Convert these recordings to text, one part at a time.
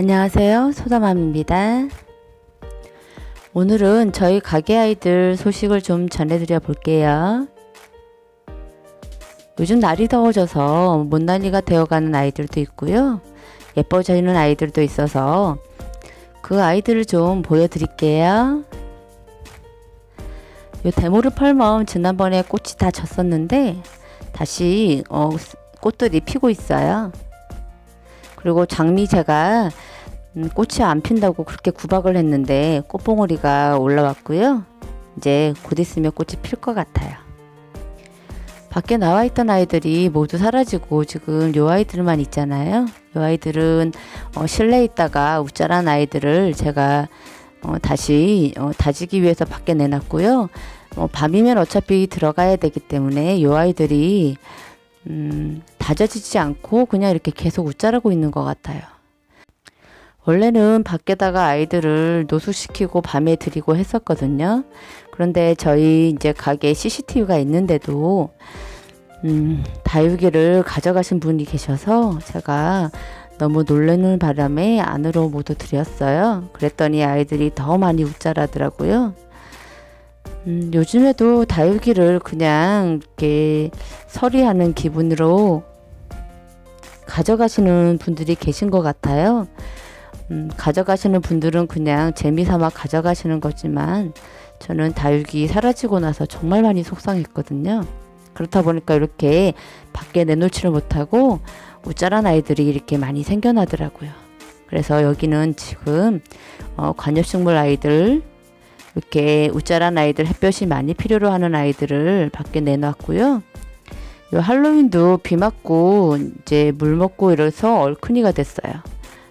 안녕하세요. 소다맘입니다. 오늘은 저희 가게 아이들 소식을 좀 전해드려 볼게요. 요즘 날이 더워져서 못난이가 되어가는 아이들도 있고요. 예뻐지는 아이들도 있어서 그 아이들을 좀 보여드릴게요. 요 데모르 펄멈 지난번에 꽃이 다 졌었는데 다시 어, 꽃들이 피고 있어요. 그리고 장미 제가 음, 꽃이 안 핀다고 그렇게 구박을 했는데 꽃봉오리가 올라왔고요. 이제 곧 있으면 꽃이 필 것 같아요. 밖에 나와 있던 아이들이 모두 사라지고 지금 요 아이들만 있잖아요. 요 아이들은 어, 실내에 있다가 우짜란 아이들을 제가 어, 다시 어, 다지기 위해서 밖에 내놨고요. 어, 밤이면 어차피 들어가야 되기 때문에 요 아이들이 음, 다져지지 않고 그냥 이렇게 계속 웃자라고 있는 것 같아요. 원래는 밖에다가 아이들을 노숙시키고 밤에 들이고 했었거든요. 그런데 저희 이제 가게 CCTV가 있는데도 음, 다육이를 가져가신 분이 계셔서 제가 너무 놀라는 바람에 안으로 모두 들였어요. 그랬더니 아이들이 더 많이 웃자라더라고요. 음, 요즘에도 다육이를 그냥 이렇게 서리하는 기분으로 가져가시는 분들이 계신 것 같아요. 음, 가져가시는 분들은 그냥 재미삼아 가져가시는 거지만 저는 다육이 사라지고 나서 정말 많이 속상했거든요. 그렇다 보니까 이렇게 밖에 내놓지를 못하고 우짜란 아이들이 이렇게 많이 생겨나더라고요. 그래서 여기는 지금 어, 관엽식물 아이들 이렇게 우짜란 아이들 햇볕이 많이 필요로 하는 아이들을 밖에 내놨고요. 요 할로윈도 비 맞고 이제 물 먹고 이래서 얼큰이가 됐어요.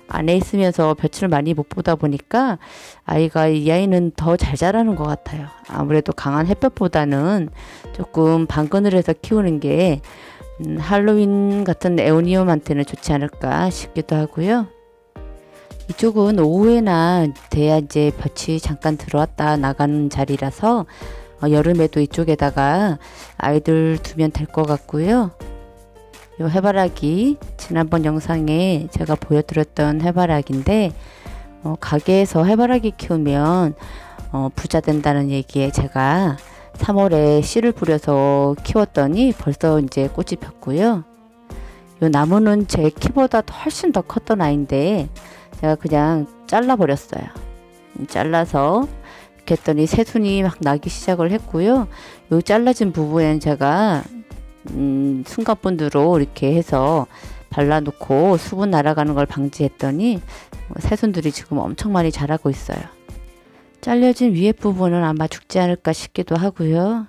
안에 있으면서 볕을 많이 못 보다 보니까 아이가 이 아이는 더 잘 자라는 것 같아요. 아무래도 강한 햇볕보다는 조금 방그늘에서 키우는 게 음, 할로윈 같은 에오니움한테는 좋지 않을까 싶기도 하고요. 이쪽은 오후에나 돼야 이제 볕이 잠깐 들어왔다 나가는 자리라서 어, 여름에도 이쪽에다가 아이들 두면 될 것 같고요. 요 해바라기 지난번 영상에 제가 보여드렸던 해바라기인데 어, 가게에서 해바라기 키우면 어, 부자 된다는 얘기에 제가 3월에 씨를 뿌려서 키웠더니 벌써 이제 꽃이 폈고요. 요 나무는 제 키보다 훨씬 더 컸던 아이인데 제가 그냥 잘라 버렸어요. 잘라서 이렇게 했더니 새순이 막 나기 시작을 했고요. 요 잘라진 부분엔 제가 음, 순간본드로 이렇게 해서 발라놓고 수분 날아가는 걸 방지했더니 새순들이 지금 엄청 많이 자라고 있어요. 잘려진 위에 부분은 아마 죽지 않을까 싶기도 하고요.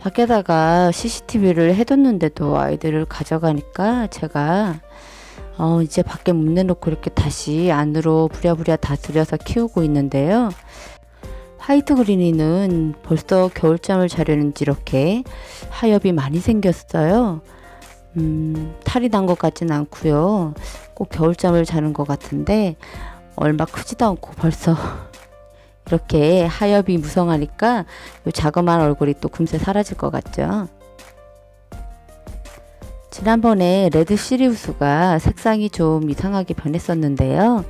밖에다가 CCTV를 해뒀는데도 아이들을 가져가니까 제가 어, 이제 밖에 못 내놓고 이렇게 다시 안으로 부랴부랴 다 들여서 키우고 있는데요. 화이트 그린이는 벌써 겨울잠을 자려는지 이렇게 하엽이 많이 생겼어요. 음, 탈이 난 것 같진 않고요. 꼭 겨울잠을 자는 것 같은데 얼마 크지도 않고 벌써 이렇게 하엽이 무성하니까 이 자그마한 얼굴이 또 금세 사라질 것 같죠. 지난번에 레드 시리우스가 색상이 좀 이상하게 변했었는데요.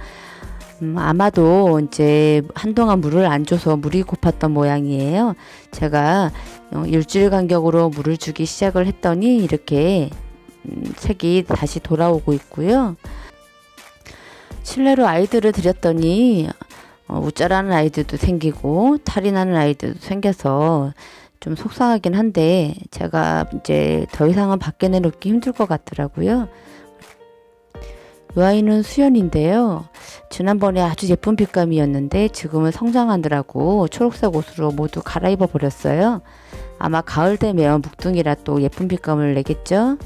음, 아마도 이제 한동안 물을 안 줘서 물이 고팠던 모양이에요. 제가 어, 일주일 간격으로 물을 주기 시작을 했더니 이렇게 음, 색이 다시 돌아오고 있고요. 실내로 아이들을 들였더니 어, 우짜라는 아이들도 생기고 탈이 나는 아이들도 생겨서 좀 속상하긴 한데 제가 이제 더 이상은 밖에 내놓기 힘들 것 같더라고요. 이 아이는 수연인데요. 지난번에 아주 예쁜 빛감이었는데 지금은 성장하느라고 초록색 옷으로 모두 갈아입어 버렸어요. 아마 가을 되면 묵둥이라 또 예쁜 빛감을 내겠죠?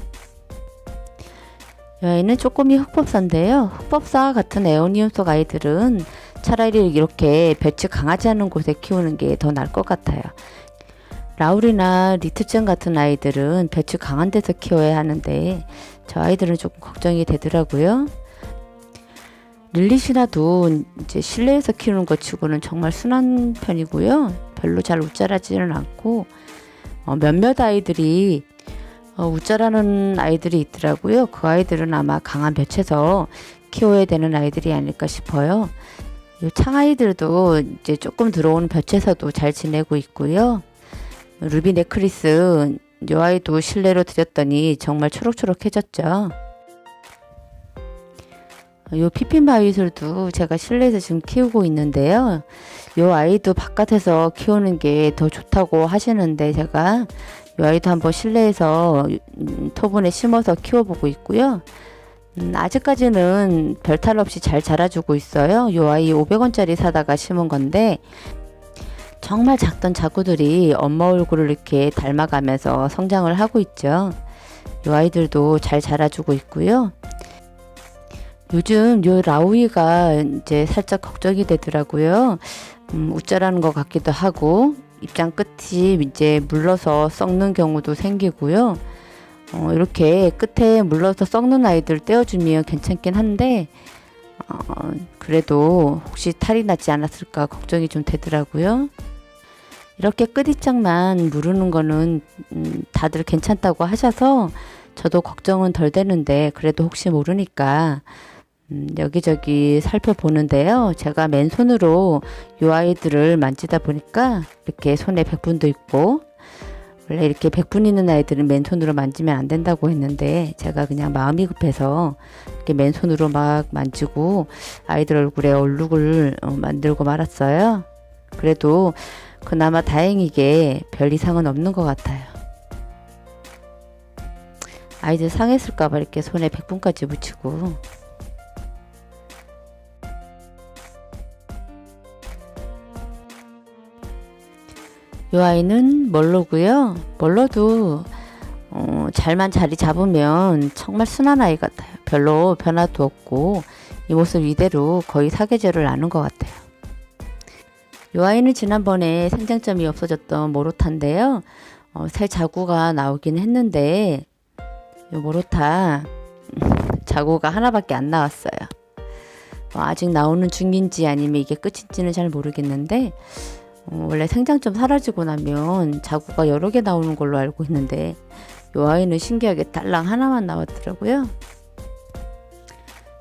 이 아이는 쪼꼬미 흑법사인데요. 흑법사 같은 에오니움 속 아이들은 차라리 이렇게 볕이 강하지 않은 곳에 키우는 게 더 나을 것 같아요. 라울이나 리트짱 같은 아이들은 볕이 강한 데서 키워야 하는데 저 아이들은 조금 걱정이 되더라고요. 릴리시나도 이제 실내에서 키우는 것 치고는 정말 순한 편이고요. 별로 잘 웃자라지는 않고 어, 몇몇 아이들이 어, 우짜라는 아이들이 있더라고요. 그 아이들은 아마 강한 볕에서 키워야 되는 아이들이 아닐까 싶어요. 이 창아이들도 이제 조금 들어오는 볕에서도 잘 지내고 있고요. 루비 네크리스 이 아이도 실내로 들였더니 정말 초록초록해졌죠. 요 피핀 바위술도 제가 실내에서 지금 키우고 있는데요. 요 아이도 바깥에서 키우는 게 더 좋다고 하시는데 제가 요 아이도 한번 실내에서 음, 토분에 심어서 키워보고 있고요. 음, 아직까지는 별탈 없이 잘 자라주고 있어요. 요 아이 500원짜리 사다가 심은 건데 정말 작던 자구들이 엄마 얼굴을 이렇게 닮아가면서 성장을 하고 있죠. 요 아이들도 잘 자라주고 있고요. 요즘 요 라우이가 이제 살짝 걱정이 되더라고요. 음, 우짜라는 것 같기도 하고 입장 끝이 이제 물러서 썩는 경우도 생기고요. 어, 이렇게 끝에 물러서 썩는 아이들 떼어주면 괜찮긴 한데 어, 그래도 혹시 탈이 나지 않았을까 걱정이 좀 되더라고요. 이렇게 끝입장만 무르는 거는 음, 다들 괜찮다고 하셔서 저도 걱정은 덜 되는데 그래도 혹시 모르니까 음, 여기저기 살펴보는데요. 제가 맨손으로 이 아이들을 만지다 보니까 이렇게 손에 백분도 있고 원래 이렇게 백분 있는 아이들은 맨손으로 만지면 안 된다고 했는데 제가 그냥 마음이 급해서 이렇게 맨손으로 막 만지고 아이들 얼굴에 얼룩을 어, 만들고 말았어요. 그래도 그나마 다행이게 별 이상은 없는 것 같아요. 아이들 상했을까봐 이렇게 손에 백분까지 묻히고 이 아이는 멀로고요. 멀로도 어, 잘만 자리 잡으면 정말 순한 아이 같아요. 별로 변화도 없고 이 모습 이대로 거의 사계절을 나눈 것 같아요. 이 아이는 지난번에 생장점이 없어졌던 모로타인데요. 어, 새 자구가 나오긴 했는데 이 모로타 자구가 하나밖에 안 나왔어요. 어, 아직 나오는 중인지 아니면 이게 끝인지는 잘 모르겠는데 어, 원래 생장점 사라지고 나면 자구가 여러 개 나오는 걸로 알고 있는데 이 아이는 신기하게 딸랑 하나만 나왔더라고요.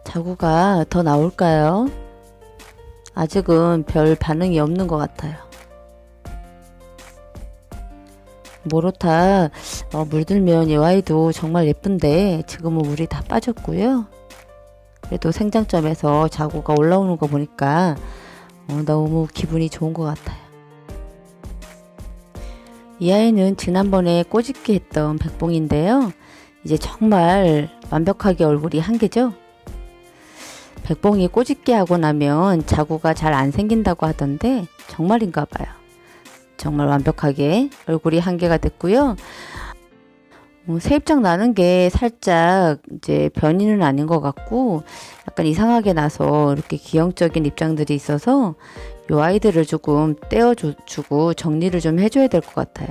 자구가 더 나올까요? 아직은 별 반응이 없는 것 같아요. 모로타 어, 물들면 이 아이도 정말 예쁜데 지금은 물이 다 빠졌고요. 그래도 생장점에서 자구가 올라오는 거 보니까 어, 너무 기분이 좋은 것 같아요. 이 아이는 지난번에 꼬집기 했던 백봉인데요. 이제 정말 완벽하게 얼굴이 한 개죠. 백봉이 꼬집기 하고 나면 자구가 잘 안 생긴다고 하던데 정말인가 봐요. 정말 완벽하게 얼굴이 한 개가 됐고요. 어, 세입장 나는 게 살짝 이제 변이는 아닌 것 같고 약간 이상하게 나서 이렇게 기형적인 입장들이 있어서 요 아이들을 조금 떼어주고 정리를 좀 해줘야 될 것 같아요.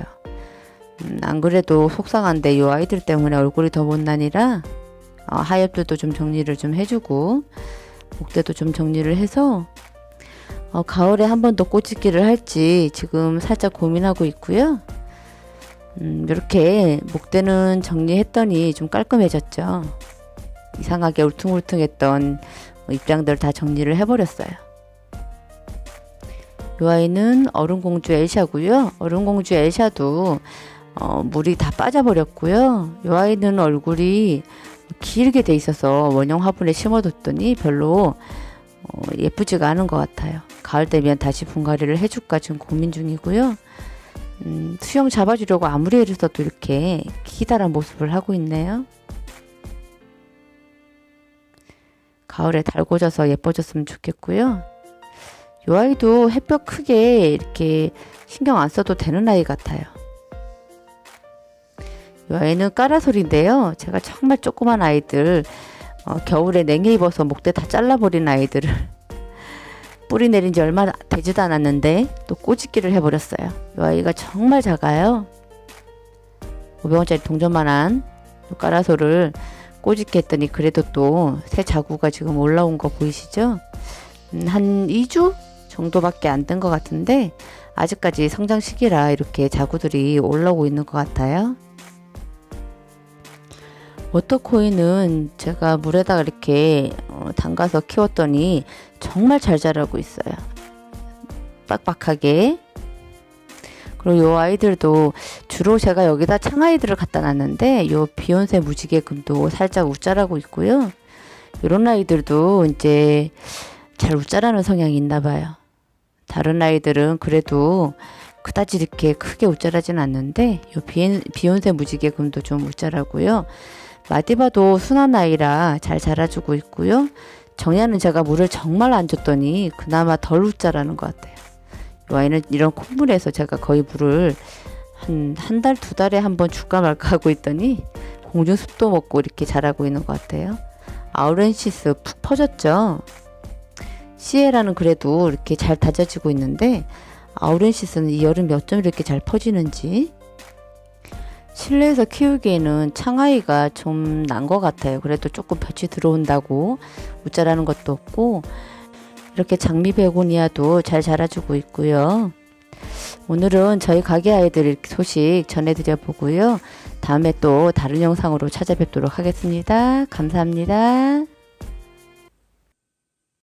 음, 안 그래도 속상한데 요 아이들 때문에 얼굴이 더 못나니라 어, 하엽들도 좀 정리를 좀 해주고 목대도 좀 정리를 해서 어, 가을에 한 번 더 꽃짓기를 할지 지금 살짝 고민하고 있고요. 음, 이렇게 목대는 정리했더니 좀 깔끔해졌죠. 이상하게 울퉁불퉁했던 입장들 다 정리를 해버렸어요. 이 아이는 얼음공주 엘샤고요. 얼음공주 엘샤도 어, 물이 다 빠져버렸고요. 이 아이는 얼굴이 길게 돼 있어서 원형 화분에 심어뒀더니 별로 어, 예쁘지가 않은 것 같아요. 가을 되면 다시 분갈이를 해줄까 지금 고민 중이고요. 음, 수영 잡아주려고 아무리 애를 써도 이렇게 기다란 모습을 하고 있네요. 가을에 달궈져서 예뻐졌으면 좋겠고요. 이 아이도 햇볕 크게 이렇게 신경 안 써도 되는 아이 같아요. 이 아이는 까라솔인데요. 제가 정말 조그만 아이들 어, 겨울에 냉해 입어서 목대 다 잘라버린 아이들을 뿌리 내린 지 얼마 되지도 않았는데 또 꼬집기를 해버렸어요. 이 아이가 정말 작아요. 500원짜리 동전만한 까라솔을 꼬집기 했더니 그래도 또 새 자구가 지금 올라온 거 보이시죠? 음, 한 2주 정도밖에 안 된 것 같은데 아직까지 성장 시기라 이렇게 자구들이 올라오고 있는 것 같아요. 워터코인은 제가 물에다가 이렇게 어, 담가서 키웠더니 정말 잘 자라고 있어요. 빡빡하게. 그리고 요 아이들도 주로 제가 여기다 창아이들을 갖다 놨는데 요 비욘세 무지개금도 살짝 웃자라고 있고요. 요런 아이들도 이제 잘 웃자라는 성향이 있나 봐요. 다른 아이들은 그래도 그다지 이렇게 크게 웃자라진 않는데 요 비욘세 무지개금도 좀 웃자라고요. 마디바도 순한 아이라 잘 자라주고 있고요. 정야는 제가 물을 정말 안 줬더니 그나마 덜 웃자라는 것 같아요. 이 아이는 이런 콧물에서 제가 거의 물을 한 한 달 두 달에 한 번 줄까 말까 하고 있더니 공중숲도 먹고 이렇게 자라고 있는 것 같아요. 아우렌시스 푹 퍼졌죠. 시에라는 그래도 이렇게 잘 다져지고 있는데 아우렌시스는 이 여름 몇 점 이렇게 잘 퍼지는지 실내에서 키우기에는 창아이가 좀 난 것 같아요. 그래도 조금 볕이 들어온다고 웃자라는 것도 없고 이렇게 장미 베고니아도 잘 자라주고 있고요. 오늘은 저희 가게 아이들 소식 전해드려 보고요. 다음에 또 다른 영상으로 찾아뵙도록 하겠습니다. 감사합니다.